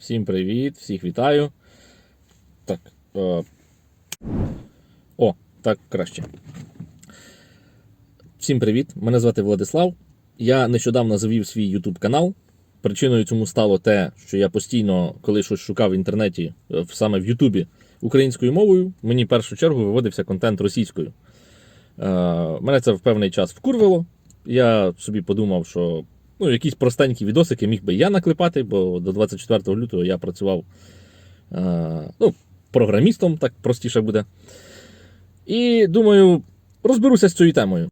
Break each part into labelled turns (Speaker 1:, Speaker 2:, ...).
Speaker 1: Всім привіт, всіх вітаю. Так. Е... О, так краще. Всім привіт! Мене звати Владислав. Я нещодавно завів свій YouTube канал. Причиною цьому стало те, що я постійно, коли щось шукав в інтернеті, е, саме в Ютубі, українською мовою, мені в першу чергу виводився контент російською. Е, мене це в певний час вкурвило. Я собі подумав, що ну, якісь простенькі відосики міг би я наклепати, бо до 24 лютого я працював е, ну, програмістом, так простіше буде. І думаю, розберуся з цією темою.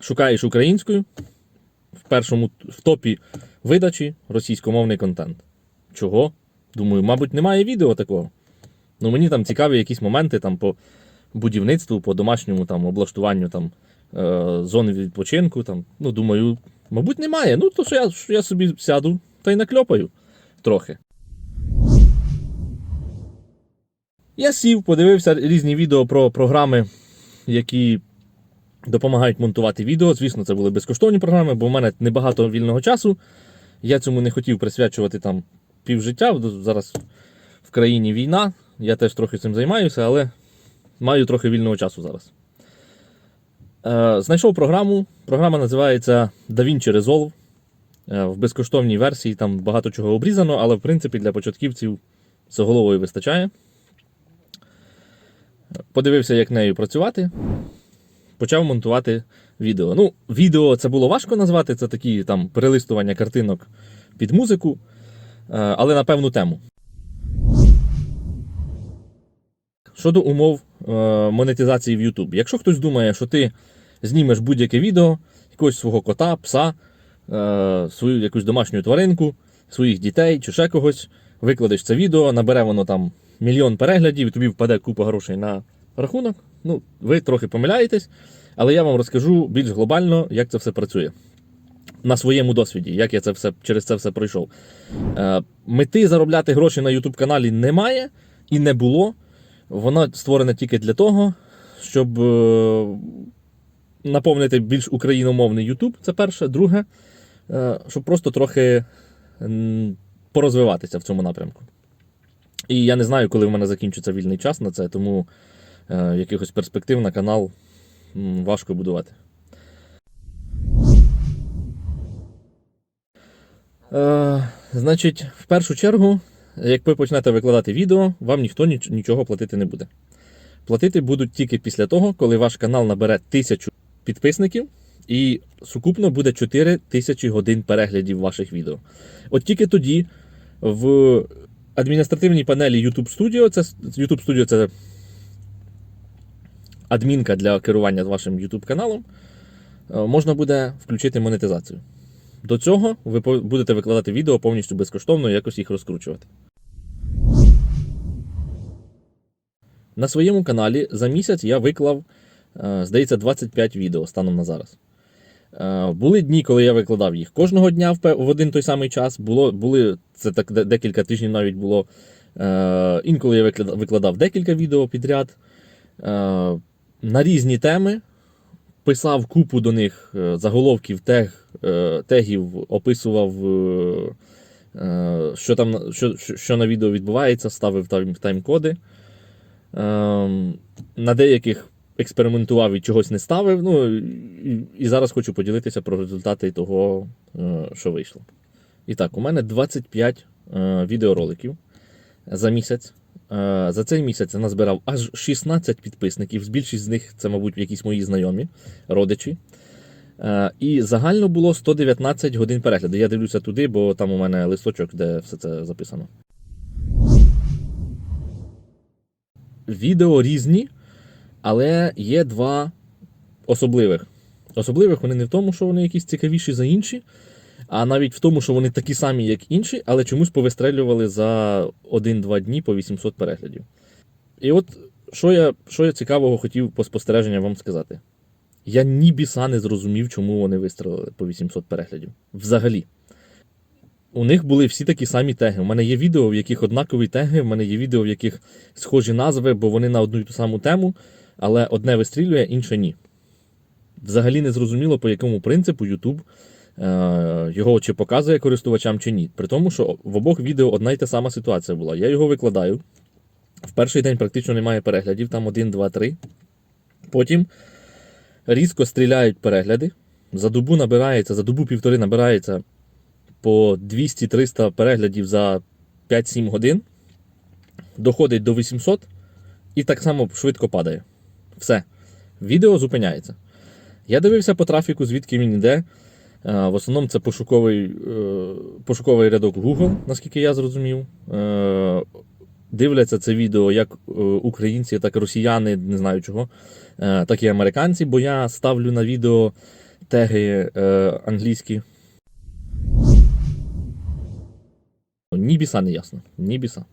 Speaker 1: Шукаєш українською в першому в топі видачі російськомовний контент. Чого? Думаю, мабуть, немає відео такого. Ну, мені там цікаві якісь моменти там, по будівництву, по домашньому там, облаштуванню там, зони відпочинку. Там. Ну, думаю, мабуть, немає. Ну, то що я, що я собі сяду та й накльопаю трохи. Я сів, подивився різні відео про програми, які допомагають монтувати відео. Звісно, це були безкоштовні програми, бо в мене небагато вільного часу. Я цьому не хотів присвячувати там півжиття. Зараз в країні війна. Я теж трохи цим займаюся, але маю трохи вільного часу зараз. Е, знайшов програму. Програма називається DaVinci Resolve. Е, в безкоштовній версії там багато чого обрізано, але в принципі для початківців з головою вистачає. Подивився, як нею працювати. Почав монтувати відео. Ну, відео це було важко назвати, це такі там перелистування картинок під музику, е, але на певну тему. Щодо умов монетизації в YouTube. Якщо хтось думає, що ти знімеш будь-яке відео, якогось свого кота, пса, е, свою якусь домашню тваринку, своїх дітей чи ще когось, викладеш це відео, набере воно там мільйон переглядів, і тобі впаде купа грошей на рахунок. Ну, ви трохи помиляєтесь, але я вам розкажу більш глобально, як це все працює. На своєму досвіді, як я це все через це все пройшов. Е, мети заробляти гроші на YouTube каналі немає і не було. Воно створене тільки для того, щоб е, наповнити більш україномовний YouTube. Це перше. Друге, е, щоб просто трохи порозвиватися в цьому напрямку. І я не знаю, коли в мене закінчиться вільний час на це, тому е, якихось перспектив на канал важко будувати. Е, значить, в першу чергу, як ви почнете викладати відео, вам ніхто нічого платити не буде. Платити будуть тільки після того, коли ваш канал набере тисячу підписників і сукупно буде 4 тисячі годин переглядів ваших відео. От тільки тоді в адміністративній панелі YouTube Studio, це YouTube Studio це адмінка для керування вашим YouTube каналом, е, можна буде включити монетизацію. До цього ви будете викладати відео повністю безкоштовно і якось їх розкручувати. На своєму каналі за місяць я виклав, е, здається, 25 відео станом на зараз. Е, Були дні, коли я викладав їх кожного дня в один той самий час. Було, були, це так декілька тижнів навіть було. Е, Інколи я викладав, декілька відео підряд на різні теми. Писав купу до них е, заголовків, тег, е, тегів, описував, е, що, там, що, що- на відео відбувається, ставив тайм- тайм-коди. Ем, На деяких експериментував і чогось не ставив. Ну, і, зараз хочу поділитися про результати того, що вийшло. І так, у мене 25 е, відеороликів за місяць. Е, За цей місяць я назбирав аж 16 підписників. Більшість з них це, мабуть, якісь мої знайомі, родичі. Е, І загально було 119 годин перегляду. Я дивлюся туди, бо там у мене листочок, де все це записано. Відео різні, але є два особливих. Особливих вони не в тому, що вони якісь цікавіші за інші, а навіть в тому, що вони такі самі, як інші, але чомусь повистрелювали за 1-2 дні по 800 переглядів. І от що я, що я цікавого хотів по спостереженням вам сказати. Я ні біса не зрозумів, чому вони вистрелили по 800 переглядів. Взагалі. У них були всі такі самі теги. У мене є відео, в яких однакові теги, в мене є відео, в яких схожі назви, бо вони на одну і ту саму тему, але одне вистрілює, інше ні. Взагалі не зрозуміло, по якому принципу YouTube його чи показує користувачам, чи ні. При тому, що в обох відео одна й та сама ситуація була. Я його викладаю. В перший день практично немає переглядів, там 1, 2, 3. Потім різко стріляють перегляди. За добу набирається, за добу півтори набирається по 200-300 переглядів за 5-7 годин. Доходить до 800 і так само швидко падає. Все. Відео зупиняється. Я дивився по трафіку, звідки він йде. Е, В основному це пошуковий, е, пошуковий рядок Google, наскільки я зрозумів. Е, Дивляться це відео як українці, так і росіяни, не знаю чого, так і американці, бо я ставлю на відео теги англійські. Ні біса не ясно. Ні біса.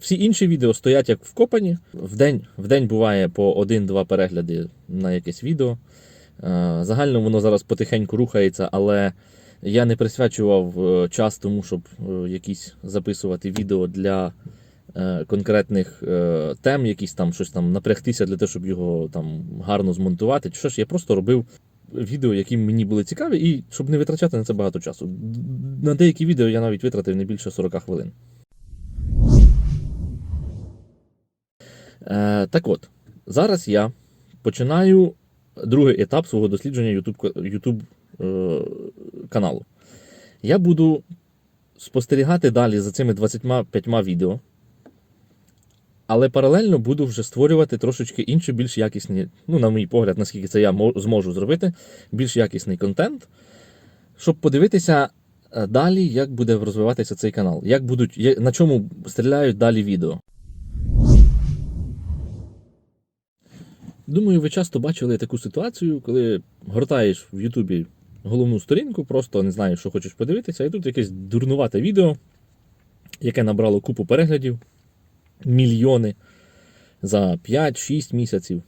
Speaker 1: Всі інші відео стоять як вкопані. В день, в день буває по 1-2 перегляди на якесь відео. Е, Загально воно зараз потихеньку рухається, але я не присвячував е, час тому, щоб е, якісь записувати відео для конкретних тем, якісь там щось там напрягтися для того, щоб його там гарно змонтувати. Що ж я просто робив відео, які мені були цікаві, і щоб не витрачати на це багато часу. На деякі відео я навіть витратив не більше 40 хвилин. Так от, зараз я починаю другий етап свого дослідження YouTube е, каналу. Я буду спостерігати далі за цими 25 відео, але паралельно буду вже створювати трошечки інші, більш якісні, ну, на мій погляд, наскільки це я зможу зробити, більш якісний контент, щоб подивитися е, далі, як буде розвиватися цей канал, як будуть, на чому стріляють далі відео. Думаю, ви часто бачили таку ситуацію, коли гортаєш в Ютубі головну сторінку, просто не знаєш, що хочеш подивитися, і тут якесь дурнувате відео, яке набрало купу переглядів, мільйони за 5-6 місяців.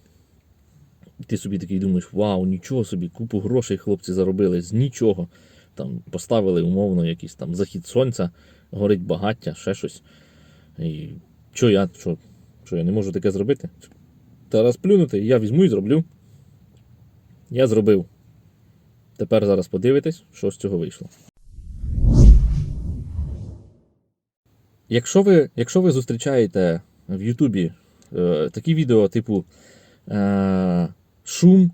Speaker 1: Ти собі такий думаєш, вау, нічого собі, купу грошей хлопці заробили з нічого. Там поставили умовно якийсь там захід сонця, горить багаття, ще щось. І що я, що, що я не можу таке зробити? Та раз плюнути, я візьму і зроблю. Я зробив. Тепер зараз подивитесь, що з цього вийшло. Якщо ви, якщо ви зустрічаєте в Ютубі е, такі відео, типу е, шум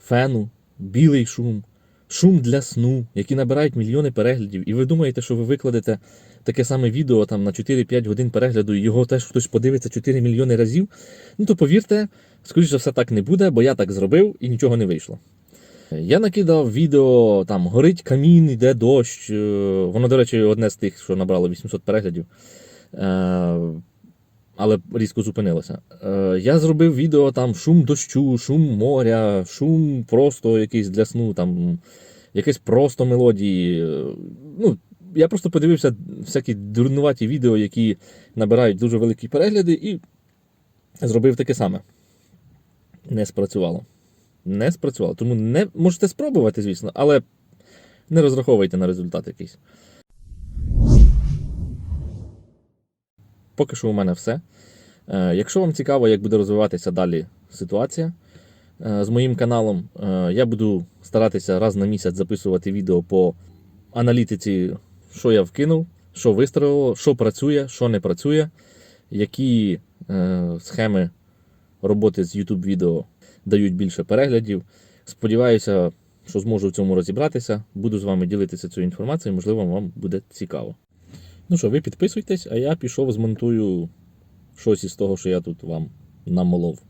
Speaker 1: фену, білий шум, шум для сну, які набирають мільйони переглядів, і ви думаєте, що ви викладете таке саме відео там на 4-5 годин перегляду, і його теж хтось подивиться 4 мільйони разів, ну то повірте, скоріш за все так не буде, бо я так зробив і нічого не вийшло. Я накидав відео, там горить камін, йде дощ. е, Воно, до речі, одне з тих, що набрало 800 переглядів. Але різко зупинилося. Е, Я зробив відео там шум дощу, шум моря, шум просто якийсь для сну, там якесь просто мелодії. Ну, я просто подивився всякі дурнуваті відео, які набирають дуже великі перегляди, і зробив таке саме. Не спрацювало. Не спрацювало. Тому не можете спробувати, звісно, але не розраховуйте на результат якийсь. Поки що у мене все. Е, Якщо вам цікаво, як буде розвиватися далі ситуація е, з моїм каналом, е, я буду старатися раз на місяць записувати відео по аналітиці, що я вкинув, що вистрелило, що працює, що не працює, які схеми роботи з YouTube відео дають більше переглядів. Сподіваюся, що зможу в цьому розібратися. Буду з вами ділитися цією інформацією, можливо, вам буде цікаво. Ну що, ви підписуйтесь, а я пішов змонтую щось із того, що я тут вам намолов.